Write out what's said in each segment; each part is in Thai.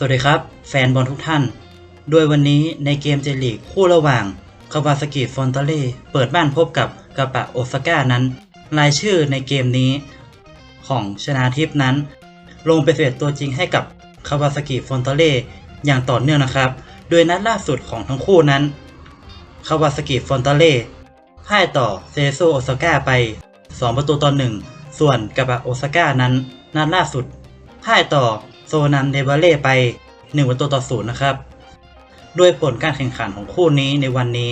สวัสดีครับ แฟนบอลทุกท่าน โดยวันนี้ในเกมเจลีกคู่ระหว่างคาวาสกิฟอนเตเล่เปิดบ้านพบกับกาปะโอซาก้านั้น รายชื่อในเกมนี้ ของชนาทิพนั้น ลงไปเสร็จตัวจริงให้กับคาวาสกิฟอนเตเล่อย่างต่อเนื่องนะครับ โดยนัดล่าสุดของทั้งคู่นั้นคาวาสกิฟอนเตเล่พ่ายต่อเซโซโอซาก้าไป 2 ประตูต่อหนึ่งส่วนกาบะโอซาก้านั้น นัดล่าสุดพ่ายต่อ โซนันเดบาเล่ไป1ประตูต่อศูนย์นะครับโดยผลการแข่งขันของคู่นี้ในวันนี้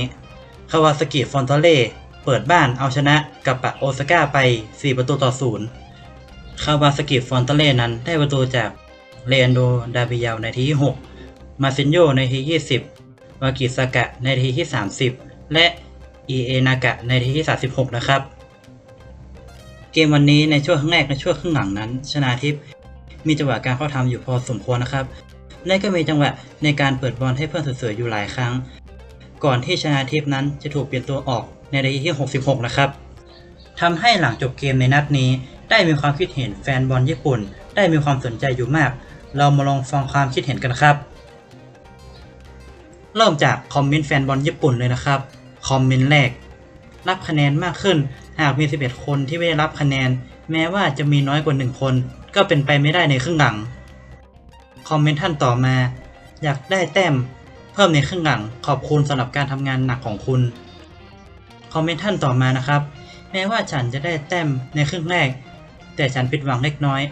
คาวาสกิฟอนเตเล่เปิดบ้านเอาชนะกาบะโอซาก้าไป 4 ประตูต่อศูนย์คาวาสกิฟอนเตเล่นั้นได้ประตูจากเลอันโด ดาบิยาวในทีที่ 6 มาซินโยในทีที่ 20 วากิสากะในทีที่ 30 และอีเอนากะในทีที่ 36 นะครับ เกมวันนี้ในช่วงครึ่งแรกและช่วงครึ่งหลังนั้น ชนาทิพย์ มีจังหวะการเข้าทำอยู่พอสมควรนะครับและก็มีจังหวะในการเปิดบอลให้เพื่อนสวยๆอยู่หลายครั้ง ก่อนที่ชนาทิพนั้นจะถูกเปลี่ยนตัวออกในนาทีที่ 66 นะครับทำให้หลังจบเกมในนัดนี้ ได้มีความคิดเห็นแฟนบอลญี่ปุ่น ได้มีความสนใจอยู่มาก เรามาลองฟังความคิดเห็นกันครับ เริ่มจากคอมเมนต์แฟนบอลญี่ปุ่นเลยนะครับ คอมเมนต์แรก รับคะแนนมากขึ้น หากมี 11 คนที่ไม่ได้รับคะแนน แม้ว่าจะมีน้อยกว่า 1 คน ก็เป็นไปไม่ได้ในครึ่งหลัง คอมเมนต์ท่านต่อมา อยากได้แต้ม เพิ่มในครึ่งหลัง ขอบคุณสำหรับการทำงานหนักของคุณ คอมเมนต์ท่านต่อมานะครับ แม้ว่าฉันจะได้แต้มในครึ่งแรก แต่ฉันผิดหวังเล็กน้อย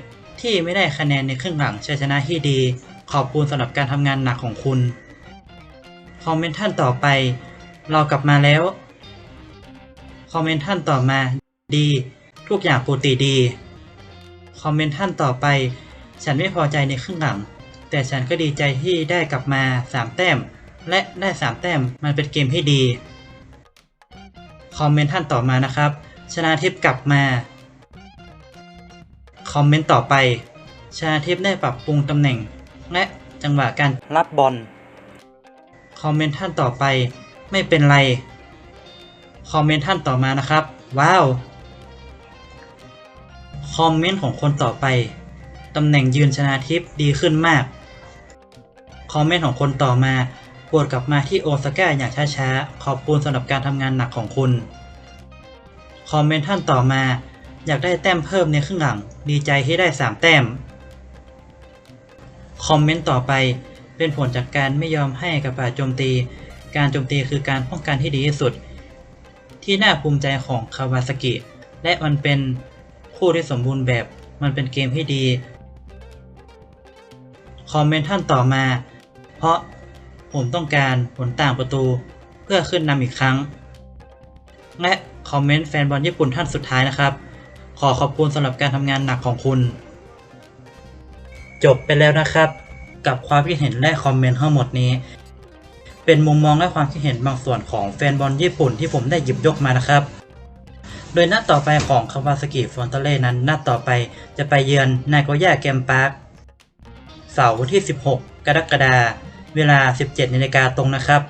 ที่ไม่ได้คะแนนในครึ่งหลังชัยชนะที่ดี ขอบคุณสำหรับการทำงานหนักของคุณ คอมเมนต์ท่านต่อไป เรากลับมาแล้ว คอมเมนต์ท่านต่อมาดี ทุกอย่างปกติดี คอมเมนต์ท่านต่อไป ฉันไม่พอใจในครึ่งหลัง แต่ฉันก็ดีใจที่ได้กลับมา 3 แต้ม และได้ 3 แต้มมันเป็นเกมที่ดี คอมเมนต์ท่านต่อมานะครับ ชนะทิพย์กลับมา คอมเมนต์ต่อไป ชนะทิพย์ได้ปรับปรุงตำแหน่ง และจังหวะการรับบอล คอมเมนต์ท่านต่อไป ไม่เป็นไร คอมเมนต์ท่านต่อมานะครับ ว้าว คอมเมนต์ของคนต่อไปตำแหน่งยืนชนะทิพย์ดีขึ้นมาก คอมเมนต์ของคนต่อมาปรดกลับมาที่โอซาก้าอย่างช้าๆ ขอบคุณสำหรับการทำงานหนักของคุณ คอมเมนต์ท่านต่อมา อยากได้แต้มเพิ่มในครึ่งหลัง ดีใจที่ได้ 3 แต้ม คอมเมนต์ต่อไปเป็นผลจากการไม่ยอมให้กับป่าโจมตี การโจมตีคือการป้องกันที่ดีที่สุด ที่น่าภูมิใจของคาวาซากิ และมันเป็น คู่ที่สมบูรณ์แบบมันเป็นเกมที่ดี คอมเมนต์ท่านต่อมา เพราะผมต้องการผลต่างประตูเพื่อขึ้นนำอีกครั้ง และคอมเมนต์แฟนบอลญี่ปุ่นท่านสุดท้ายนะครับ ขอขอบคุณสำหรับการทำงานหนักของคุณ จบไปแล้วนะครับ กับความคิดเห็นและคอมเมนต์ทั้งหมดนี้ เป็นมุมมองและความคิดเห็นบางส่วนของแฟนบอลญี่ปุ่นที่ผมได้หยิบยกมานะครับ โดยนัดต่อไปของคาวาซากิฟอนเตเล่นั้นนัดต่อไปจะไปเยือนนายโกย่าเกมพาร์คเสาร์ที่ 16 กรกฎาคมเวลา 17นาฬิกาตรงนะครับ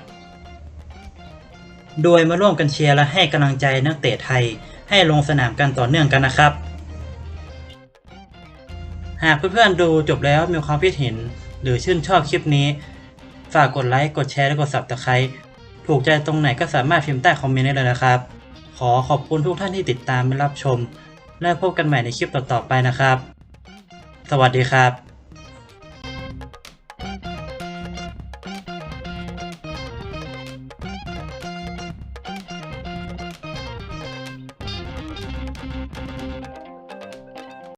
โดยมาร่วมกันเชียร์และให้กำลังใจนักเตะไทยให้ลงสนามกันต่อเนื่องกันนะครับ หากเพื่อนๆดูจบแล้วมีความคิดเห็น หรือชื่นชอบคลิปนี้ ฝากกดไลค์ กดแชร์ และกด subscribe ถูกใจตรงไหนก็สามารถพิมพ์ใต้คอมเมนต์ได้เลยนะครับ ขอขอบคุณทุกท่านที่ติดตามและรับชม และพบกันใหม่ในคลิปต่อๆไปนะครับ สวัสดีครับ